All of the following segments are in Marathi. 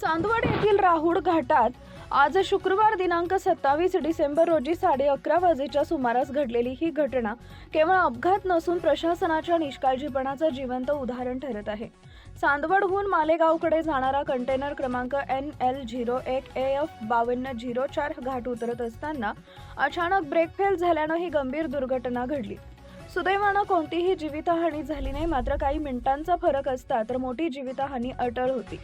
चांदवड येथील राहुड घाटात आज शुक्रवार दिनांक सत्तावीस डिसेंबर रोजी साडे अकरा वाजेच्या सुमारास घडलेली ही घटना केवळ अपघात नसून प्रशासनाच्या निष्काळजीपणाचं जिवंत उदाहरण ठरत आहे. चांदवडहून मालेगावकडे जाणारा कंटेनर क्रमांक एन एल झिरो एक ए एफ बावन्न झिरो चार घाट उतरत असताना अचानक ब्रेक फेल झाल्यानं ही गंभीर दुर्घटना घडली. सुदैवानं कोणतीही जीवितहानी झाली नाही मात्र काही मिनिटांचा फरक असता तर मोठी जीवितहानी अटळ होती.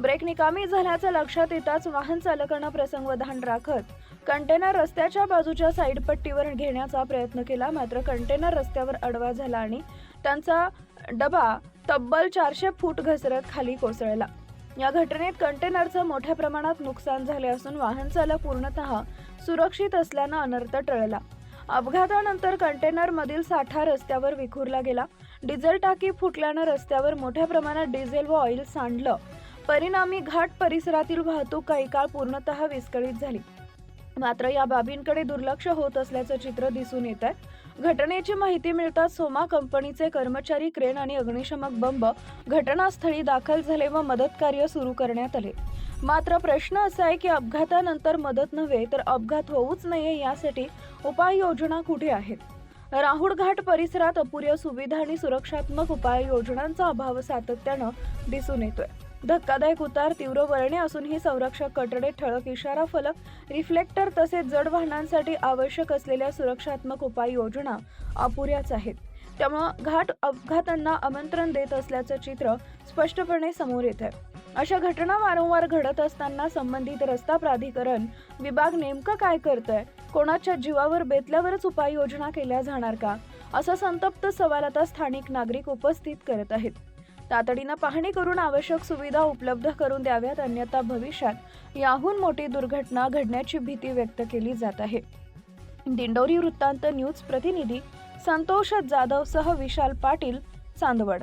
ब्रेक निकामी झाल्याचं लक्षात येताच वाहन चालकानं प्रसंगवधान राखत कंटेनर रस्त्याच्या बाजूच्या साईड पट्टीवर घेण्याचा प्रयत्न केला. मात्र कंटेनर रस्त्यावर अडवा झाला आणि त्यांचा डबा तब्बल चारशे फूट घसरत खाली कोसळला. या घटनेत कंटेनरचं मोठ्या प्रमाणात नुकसान झाले असून वाहन चालक पूर्णतः सुरक्षित असल्यानं अनर्थ टळला. अपघातानंतर कंटेनरमधील साठा रस्त्यावर विखुरला गेला. डिझेल टाकी फुटल्यानं रस्त्यावर मोठ्या प्रमाणात डिझेल व ऑइल सांडलं. परिणामी घाट परिसरातील वाहतूक काही काळ पूर्णतः विस्कळीत झाली. मात्र या बाबींकडे दुर्लक्ष होत असल्याचं चित्र दिसून येत आहे. घटनेची माहिती मिळताच सोमा कंपनीचे कर्मचारी क्रेन आणि अग्निशमक बंब घटनास्थळी दाखल झाले व मदत कार्य सुरू करण्यात आले. मात्र प्रश्न असा आहे की अपघातानंतर मदत नव्हे तर अपघात होऊच नये यासाठी उपाययोजना कुठे आहेत? राहुल घाट परिसरात अपुऱ्या सुविधा आणि सुरक्षात्मक उपाययोजनांचा अभाव सातत्यानं दिसून येतोय. धक्कादायक उतार तीव्र वळणे असूनही संरक्षक कटडे ठळक इशारा फलक रिफ्लेक्टर तसेच जड वाहनांसाठी आवश्यक असलेल्या सुरक्षात्मक उपाययोजना अपुऱ्याच आहेत. त्यामुळं घाट अपघातांना आमंत्रण देत असल्याचं चित्र स्पष्टपणे समोर येत आहे अशा घटना वारंवार घडत असताना संबंधित रस्ता प्राधिकरण विभाग नेमकं काय करतंय? कोणाच्या जीवावर बेतल्यावरच उपाययोजना केल्या जाणार का? असा संतप्त सवाल आता स्थानिक नागरिक उपस्थित करत आहेत. तातडीनं पाहणी करून आवश्यक सुविधा उपलब्ध करून द्याव्यात अन्यथा भविष्यात याहून मोठी दुर्घटना घडण्याची भीती व्यक्त केली जात आहे. दिंडोरी वृत्तांत न्यूज प्रतिनिधी संतोष जाधवसह विशाल पाटील चांदवड.